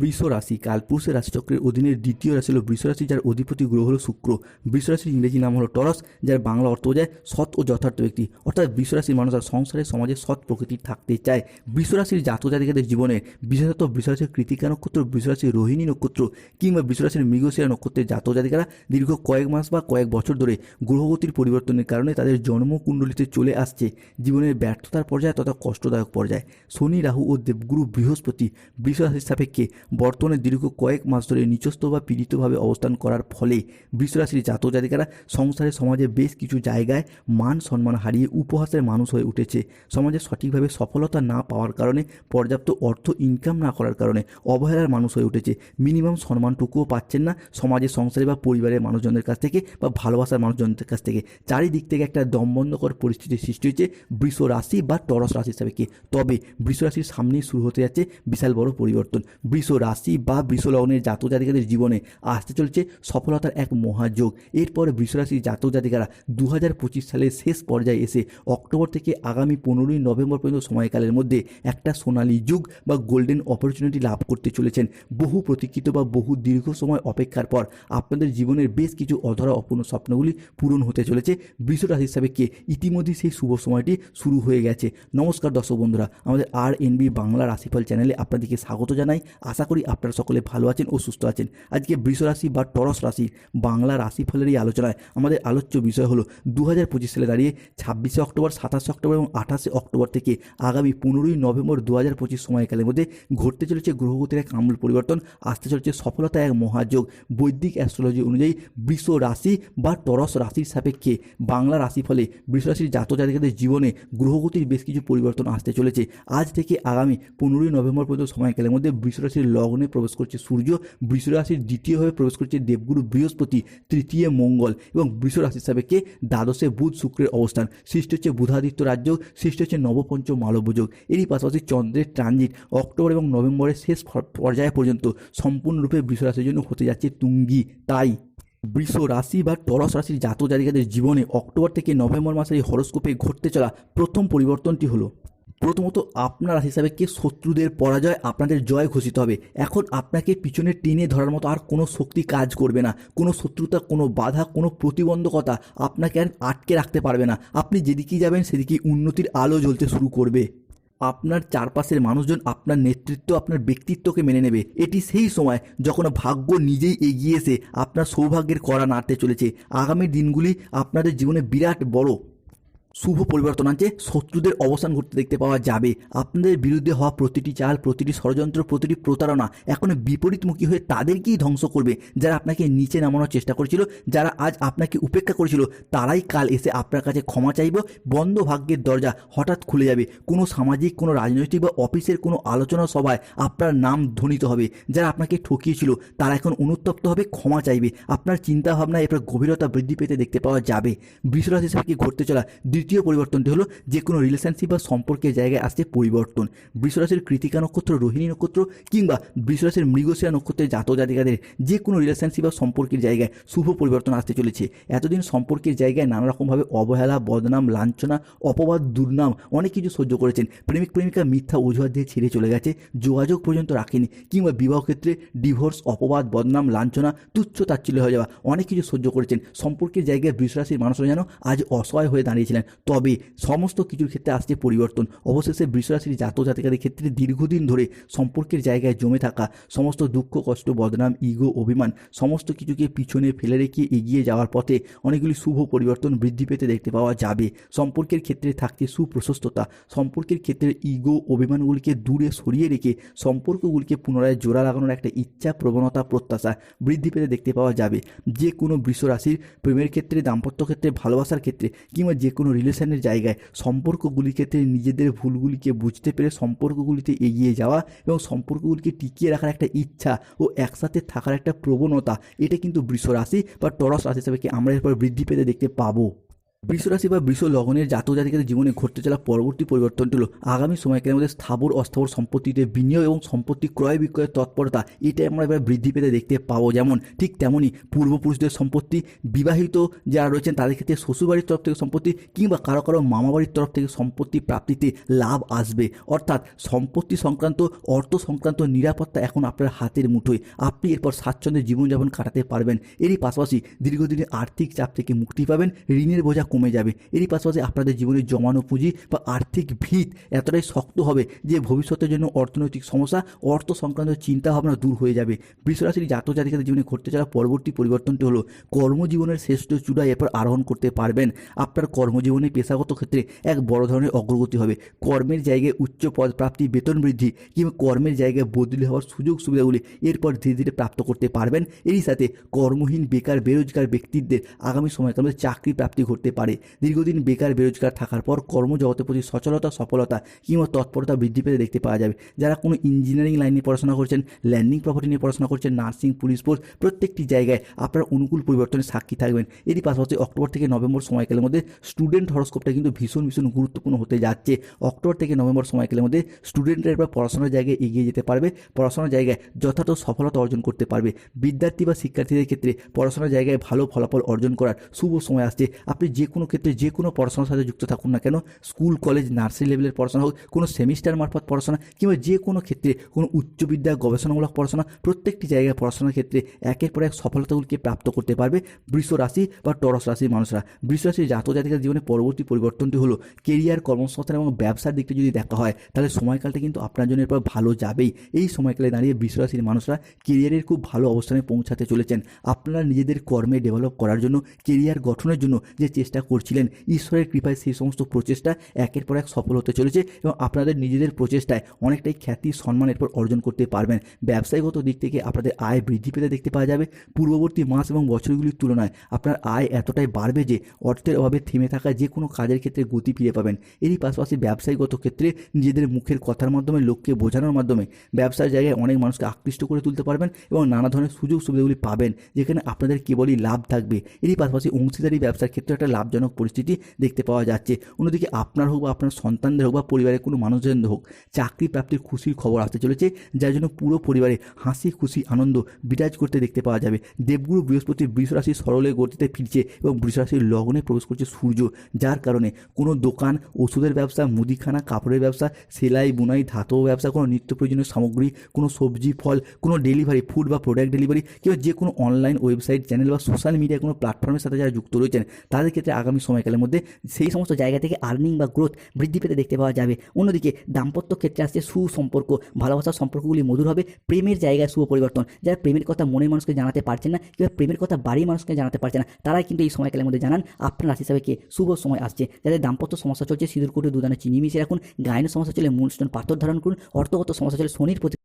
বৃষ রাশি কালপুরুষের রাশিচক্রের অধীনের দ্বিতীয় রাশি হল বৃষ রাশি যার অধিপতি গ্রহ হল শুক্র। বৃষ রাশির ইংরেজি নাম হলো টরস, যার বাংলা অর্থ বোঝায় সৎ ও যথার্থ ব্যক্তি। অর্থাৎ বৃষ রাশির মানুষ আর সংসারে, সমাজে সৎ প্রকৃতির থাকতে চায়। বৃষ রাশির জাতক জাতিকাদের জীবনে, বিশেষত বৃষ রাশির কৃতিকা নক্ষত্র বৃষ রাশির রোহিণী নক্ষত্র, কিংবা বৃষ রাশির মৃগশিরা নক্ষত্রের জাতক জাতিকারা দীর্ঘ কয়েক মাস বা কয়েক বছর ধরে গ্রহগতির পরিবর্তনের কারণে তাদের জন্মকুণ্ডলিতে চলে আসছে। জীবনের ব্যর্থতার পর্যায়ে তথা কষ্টদায়ক পর্যায়ে। শনি, রাহু ও দেবগুরু বৃহস্পতি বৃষ রাশির সাপেক্ষে বর্তমানে দীর্ঘ কয়েক মাস ধরে নিচস্থ বা পীড়িতভাবে অবস্থান করার ফলে বৃষরাশির জাতক জাতিকারা সংসারে, সমাজে বেশ কিছু জায়গায় মান সম্মান হারিয়ে উপহাসের মানুষ হয়ে উঠেছে। সমাজে সঠিকভাবে সফলতা না পাওয়ার কারণে, পর্যাপ্ত অর্থ ইনকাম না করার কারণে অবহেলার মানুষ হয়ে উঠেছে। মিনিমাম সম্মানটুকুও পাচ্ছেন না সমাজে, সংসারে বা পরিবারের মানুষজনদের কাছ থেকে বা ভালোবাসার মানুষজনদের কাছ থেকে। চারিদিক থেকে একটা দমবন্ধকর পরিস্থিতির সৃষ্টি হয়েছে বৃষ রাশি বা টরস রাশি হিসাবে। তবে বৃষ রাশির সামনেই শুরু হতে যাচ্ছে বিশাল বড় পরিবর্তন। বৃষ রাশি বা বৃষ লগ্নের জাতক জাতিকাদের জীবনে আসতে চলছে সফলতার এক মহাযোগ। এরপরে বৃষ রাশির জাতক জাতিকারা দু হাজার পঁচিশ সালের শেষ পর্যায়ে এসে অক্টোবর থেকে আগামী পনেরোই নভেম্বর পর্যন্ত সময়কালের মধ্যে একটা সোনালী যুগ বা গোল্ডেন অপরচুনিটি লাভ করতে চলেছেন। বহু প্রতীক্ষিত বা বহু দীর্ঘ সময় অপেক্ষার পর আপনাদের জীবনের বেশ কিছু অধরা অপূর্ণ স্বপ্নগুলি পূরণ হতে চলেছে। বৃষ রাশি হিসাবে কে ইতিমধ্যেই সেই শুভ সময়টি শুরু হয়ে গেছে। নমস্কার দর্শক বন্ধুরা, আমাদের আর এনবি বাংলা রাশিফল চ্যানেলে আপনাদেরকে স্বাগত জানাই। আশা করি আপনারা সকলে ভালো আছেন ও সুস্থ আছেন। আজকে বৃষ রাশি বা টরস রাশি, বাংলা রাশিফলের এই আলোচনায়। আমাদের আলোচ্য বিষয় হলো দু হাজার পঁচিশ সালে দাঁড়িয়ে ছাব্বিশে অক্টোবর, সাতাশে অক্টোবর এবং আঠাশে অক্টোবর থেকে আগামী পনেরোই নভেম্বর দু হাজার পঁচিশ সময়কালের মধ্যে ঘটতে চলেছে গ্রহগতির এক আমূল পরিবর্তন। আসতে চলেছে সফলতা এক মহাযোগ। বৈদিক অ্যাস্ট্রোলজি অনুযায়ী বৃষ রাশি বা টরস রাশির সাপেক্ষে বাংলা রাশিফলে বৃষ রাশির জাতক জাতিকাদের জীবনে গ্রহগতির বেশ কিছু পরিবর্তন আসতে চলেছে। আজ থেকে আগামী পনেরোই নভেম্বর পর্যন্ত সময়কালের মধ্যে বৃষ লগ্নে প্রবেশ করছে সূর্য, বৃষ রাশির দ্বিতীয়ভাবে প্রবেশ করছে দেবগুরু, বৃহস্পতি, তৃতীয় মঙ্গল এবং বৃষ রাশির সাপেক্ষে দ্বাদশে বুধ শুক্রের অবস্থান। সৃষ্টি হচ্ছে বুধাদিত্য রাজ্য, সৃষ্টি হচ্ছে নবপঞ্চ মালবযোগ এরই পাশাপাশি চন্দ্রের ট্রানজিট অক্টোবর এবং নভেম্বরের শেষ পর্যায় পর্যন্ত সম্পূর্ণরূপে বৃষ রাশির জন্য হতে যাচ্ছে তুঙ্গি। তাই বৃষ রাশি বা টরস রাশির জাতক জাতিকাদের জীবনে অক্টোবর থেকে নভেম্বর মাসের হরস্কোপে ঘটতে চলা প্রথম পরিবর্তনটি হলো প্রথমত আপনার রাশি হিসাবে কে শত্রুদের পরাজয়, আপনাদের জয় ঘোষিত হবে। এখন আপনাকে পিছনে টেনে ধরার মতো আর কোনো শক্তি কাজ করবে না। কোনো শত্রুতা, কোনো বাধা, কোনো প্রতিবন্ধকতা আপনাকে আর আটকে রাখতে পারবে না। আপনি যেদিকেই যাবেন, সেদিকেই উন্নতির আলো জ্বলতে শুরু করবে। আপনার চারপাশের মানুষজন আপনার নেতৃত্ব, আপনার ব্যক্তিত্বকে মেনে নেবে। এটি সেই সময় যখন ভাগ্য নিজেই এগিয়ে এসে আপনার সৌভাগ্যের করা নাড়তে চলেছে। আগামী দিনগুলি আপনাদের জীবনে বিরাট বড়। শুভ পরিবর্তন আনছে শত্রুদের অবসান ঘটতে দেখতে পাওয়া যাবে। আপনাদের বিরুদ্ধে হওয়া প্রতিটি চাল, প্রতিটি ষড়যন্ত্র, প্রতিটি প্রতারণা এখন বিপরীতমুখী হয়ে তাদেরকেই ধ্বংস করবে। যারা আপনাকে নিচে নামানোর চেষ্টা করেছিল, যারা আজ আপনাকে উপেক্ষা করেছিল, তারাই কাল এসে আপনার কাছে ক্ষমা চাইব, বন্ধ ভাগ্যের দরজা হঠাৎ খুলে যাবে। কোনো সামাজিক, কোনো রাজনৈতিক বা অফিসের কোনো আলোচনা সভায় আপনার নাম ধ্বনিত হবে। যারা আপনাকে ঠকিয়েছিল, তারা এখন অনুতপ্ত হবে, ক্ষমা চাইবে। আপনার চিন্তাভাবনায় এরপর গভীরতা বৃদ্ধি পেতে দেখতে পাওয়া যাবে। বৃষরাশি হিসেবে কি ঘটতে চলা? দ্বিতীয় পরিবর্তনটি হলো যে কোনো রিলেশনশিপ বা সম্পর্কের জায়গায় আসছে পরিবর্তন। বৃষরাশির কৃতিকা নক্ষত্র, রোহিণী নক্ষত্র কিংবা বৃষরাশির মৃগশিরা নক্ষত্রের জাতক জাতিকাদের যে কোনো রিলেশনশিপ বা সম্পর্কের জায়গায় শুভ পরিবর্তন আসতে চলেছে। এতদিন সম্পর্কের জায়গায় নানা রকমভাবে অবহেলা, বদনাম, লাঞ্ছনা, অপবাদ, দুর্নাম অনেক কিছু সহ্য করেছেন। প্রেমিক, প্রেমিকা মিথ্যা অজুহাত দিয়ে ছেড়ে চলে গেছে, যোগাযোগ পর্যন্ত রাখেনি কিংবা বিবাহ ক্ষেত্রে ডিভোর্স অপবাদ, বদনাম, লাঞ্ছনা, তুচ্ছ তাচ্ছিল্য হয়ে যাওয়া অনেক কিছু সহ্য করেছেন। সম্পর্কের জায়গায় বৃষরাশির মানুষরা যেন আজ অসহায় হয়ে দাঁড়িয়েছিলেন। তবে সমস্ত কিছুর ক্ষেত্রে আসছে পরিবর্তন। অবশেষে বৃষরাশির জাত জাতিকাদের ক্ষেত্রে দীর্ঘদিন ধরে সম্পর্কের জায়গায় জমে থাকা সমস্ত দুঃখ, কষ্ট, বদনাম, ইগো, অভিমান সমস্ত কিছুকে পিছনে ফেলে রেখে এগিয়ে যাওয়ার পথে অনেকগুলি শুভ পরিবর্তন বৃদ্ধি পেতে দেখতে পাওয়া যাবে। সম্পর্কের ক্ষেত্রে থাকছে সুপ্রশস্ততা। সম্পর্কের ক্ষেত্রে ইগো, অভিমানগুলিকে দূরে সরিয়ে রেখে সম্পর্কগুলিকে পুনরায় জোড়া লাগানোর একটা ইচ্ছা, প্রবণতা, প্রত্যাশা বৃদ্ধি পেতে দেখতে পাওয়া যাবে। যে কোনো বৃষরাশির প্রেমের ক্ষেত্রে, দাম্পত্য ক্ষেত্রে, ভালোবাসার ক্ষেত্রে কিংবা যে কোনো রিলেশনের জায়গায় সম্পর্কগুলির ক্ষেত্রে নিজেদের ভুলগুলিকে বুঝতে পেরে সম্পর্কগুলিতে এগিয়ে যাওয়া এবং সম্পর্কগুলিকে টিকিয়ে রাখার একটা ইচ্ছা ও একসাথে থাকার একটা প্রবণতা, এটা কিন্তু বৃষ রাশি বা টরস রাশি হিসাবে আমরা এরপর বৃদ্ধি পেতে দেখতে পাবো। বৃষরাশি বা বৃষ লগ্নের জাতক জাতিকাদের জীবনে ঘটতে চলা পরবর্তী পরিবর্তনটি হলো আগামী সময়কালের মধ্যে স্থাবর অস্থাবর সম্পত্তিতে বিনিয়োগ এবং সম্পত্তি ক্রয় বিক্রয়ের তৎপরতা। এটাই আমরা এবার বৃদ্ধি পেতে দেখতে পাবো। যেমন, ঠিক তেমনই পূর্বপুরুষদের সম্পত্তি, বিবাহিত যারা রয়েছেন তাদের ক্ষেত্রে শ্বশুরবাড়ির তরফ থেকে সম্পত্তি কিংবা কারও কারও মামাবাড়ির তরফ থেকে সম্পত্তি প্রাপ্তিতে লাভ আসবে। অর্থাৎ সম্পত্তি সংক্রান্ত, অর্থ সংক্রান্ত নিরাপত্তা এখন আপনার হাতের মুঠোয়। আপনি এরপর স্বাচ্ছন্দ্যে জীবনযাপন কাটাতে পারবেন। এরই পাশাপাশি দীর্ঘদিনের আর্থিক চাপ থেকে মুক্তি পাবেন। ঋণের বোঝা কমে যাবে। এরই পাশাপাশি আপনাদের জীবনে জমানো পুঁজি বা আর্থিক ভিত এতটাই শক্ত হবে যে ভবিষ্যতের জন্য অর্থনৈতিক সমস্যা, অর্থ সংক্রান্ত চিন্তাভাবনা দূর হয়ে যাবে। বৃষরাশির জাতক জাতিকাদের জীবনে ঘটতে চলা পরবর্তী পরিবর্তনটি হলো, কর্মজীবনের শ্রেষ্ঠ চূড়ায় এরপর আরোহণ করতে পারবেন। আপনার কর্মজীবনে পেশাগত ক্ষেত্রে এক বড় ধরনের অগ্রগতি হবে। কর্মের জায়গায় উচ্চ পদ প্রাপ্তি, বেতন বৃদ্ধি কিংবা কর্মের জায়গায় বদলি হওয়ার সুযোগ সুবিধাগুলি এরপর ধীরে ধীরে প্রাপ্ত করতে পারবেন। এরই সাথে কর্মহীন, বেকার, বেরোজগার ব্যক্তিদের আগামী সময়কালে চাকরি প্রাপ্তি ঘটতে পারে। দীর্ঘদিন বেকার, বেরোজগার থাকার পর কর্মজগতের প্রতি সচলতা, সফলতা কিংবা তৎপরতা বৃদ্ধি পেতে দেখতে পাওয়া যাবে। যারা কোনো ইঞ্জিনিয়ারিং লাইন নিয়ে পড়াশোনা করছেন, ল্যান্ডিং প্রপার্টি নিয়ে পড়াশোনা করছেন, নার্সিং, পুলিশ ফোর্স প্রত্যেকটি জায়গায় আপনার অনুকূল পরিবর্তনের সাক্ষী থাকবেন। এরই পাশাপাশি অক্টোবর থেকে নভেম্বর সময়কালের মধ্যে স্টুডেন্ট হরস্কোপটা কিন্তু ভীষণ ভীষণ গুরুত্বপূর্ণ হতে যাচ্ছে। অক্টোবর থেকে নভেম্বর সময়কালের মধ্যে স্টুডেন্টরা এবার পড়াশোনার জায়গায় এগিয়ে যেতে পারবে। পড়াশোনার জায়গায় যথাযথ সফলতা অর্জন করতে পারবে। বিদ্যার্থী বা শিক্ষার্থীদের ক্ষেত্রে পড়াশোনার জায়গায় ভালো ফলাফল অর্জন করার শুভ সময় আসছে। আপনি যে কোনো ক্ষেত্রে যে কোনো পড়াশোনার সাথে যুক্ত থাকুন না কেন। স্কুল, কলেজ, নার্সারি লেভেলের পড়াশোনা হোক, কোনো সেমিস্টার মারফত পড়াশোনা কিংবা যে কোনো ক্ষেত্রে কোনো উচ্চ বিদ্যা গবেষণামূলক পড়াশোনা, প্রত্যেকটি জায়গায় পড়াশোনার ক্ষেত্রে একের পর এক সফলতাগুলিকে প্রাপ্ত করতে পারবে বৃষ রাশি বা টরস রাশির মানুষরা। বৃষ রাশির জাতক জাতিকার জীবনে পরবর্তী পরিবর্তনটি হলো কেরিয়ার কর্মসংস্থান এবং ব্যবসার দিকটি যদি দেখা হয়, তাহলে সময়কালটা কিন্তু আপনার জন্য এরপর ভালো যাবেই। এই সময়কালে দাঁড়িয়ে বৃষ রাশির মানুষরা কেরিয়ারের খুব ভালো অবস্থানে পৌঁছাতে চলেছেন। আপনারা নিজেদের কর্মে ডেভেলপ করার জন্য কেরিয়ার গঠনের জন্য যে চেষ্টা করছিলেন, ঈশ্বরের কৃপায় সেই সমস্ত প্রচেষ্টা একের পর এক সফল হতে চলেছে এবং আপনাদের নিজেদের প্রচেষ্টায় অনেকটাই খ্যাতি, সম্মান এরপর অর্জন করতে পারবেন। ব্যবসায়িকগত দিক থেকে আপনাদের আয় বৃদ্ধি পেতে দেখতে পাওয়া যাবে। পূর্ববর্তী মাস এবং বছরগুলির তুলনায় আপনার আয় এতটাই বাড়বে যে অর্থের অভাবে থেমে থাকা যে কোনো কাজের ক্ষেত্রে গতি ফিরে পাবেন। এরই পাশাপাশি ব্যবসায়িকগত ক্ষেত্রে নিজেদের মুখের কথার মাধ্যমে, লোককে বোঝানোর মাধ্যমে ব্যবসার জায়গায় অনেক মানুষকে আকৃষ্ট করে তুলতে পারবেন এবং নানা ধরনের সুযোগ সুবিধাগুলি পাবেন, যেখানে আপনাদের কেবলই লাভ থাকবে। এরই পাশাপাশি অংশীদারি ব্যবসার ক্ষেত্রে একটা লাভজনক পরিস্থিতি দেখতে পাওয়া যাচ্ছে। অন্যদিকে আপনার হোক বা আপনার সন্তানদের হোক বা পরিবারের কোনো মানুষজন হোক, চাকরি প্রাপ্তির খুশির খবর আসতে চলেছে, যার জন্য পুরো পরিবারে হাসি, খুশি, আনন্দ বিরাজ করতে দেখতে পাওয়া যাবে। দেবগুরু বৃহস্পতি বৃষরাশির সরলে গতিতে ফিরছে এবং বৃষরাশির লগ্নে প্রবেশ করছে সূর্য, যার কারণে কোনো দোকান, ওষুধের ব্যবসা, মুদিখানা, কাপড়ের ব্যবসা, সেলাই, বুনাই, ধাতব ব্যবসা, কোনো নিত্য প্রয়োজনীয় সামগ্রী, কোনো সবজি, ফল, কোনো ডেলিভারি, ফুড বা প্রোডাক্ট ডেলিভারি কিংবা যে কোনো অনলাইন ওয়েবসাইট, চ্যানেল বা সোশ্যাল মিডিয়া কোনো প্ল্যাটফর্মের সাথে যারা যুক্ত রয়েছেন, তাদের ক্ষেত্রে আগামী সময়কালের মধ্যে সেই সমস্ত জায়গা থেকে আর্নিং বা গ্রোথ বৃদ্ধি পেতে দেখতে পাওয়া যাবে। অন্যদিকে দাম্পত্য ক্ষেত্রে আসছে সুসম্পর্ক। ভালোবাসার সম্পর্কগুলি মধুর হবে, প্রেমের জায়গায় শুভ পরিবর্তন। যারা প্রেমের কথা মনের মানুষকে জানাতে পারছেন না কিংবা প্রেমের কথা বাড়ির মানুষকে জানাতে পারছে না, তারাই কিন্তু এই সময়কালের মধ্যে জানান, আপনার রাশি হিসাবে কে? শুভ সময় আসছে। যাদের দাম্পত্য সমস্যা চলছে, সিঁদুর কোটে দুদানে চিনি মিশিয়ে রাখুন গায়নের সমস্যা চলে মূলস্টোন পাথর ধারণ করুন, অর্থগত সমস্যা চলে, শনির প্রতি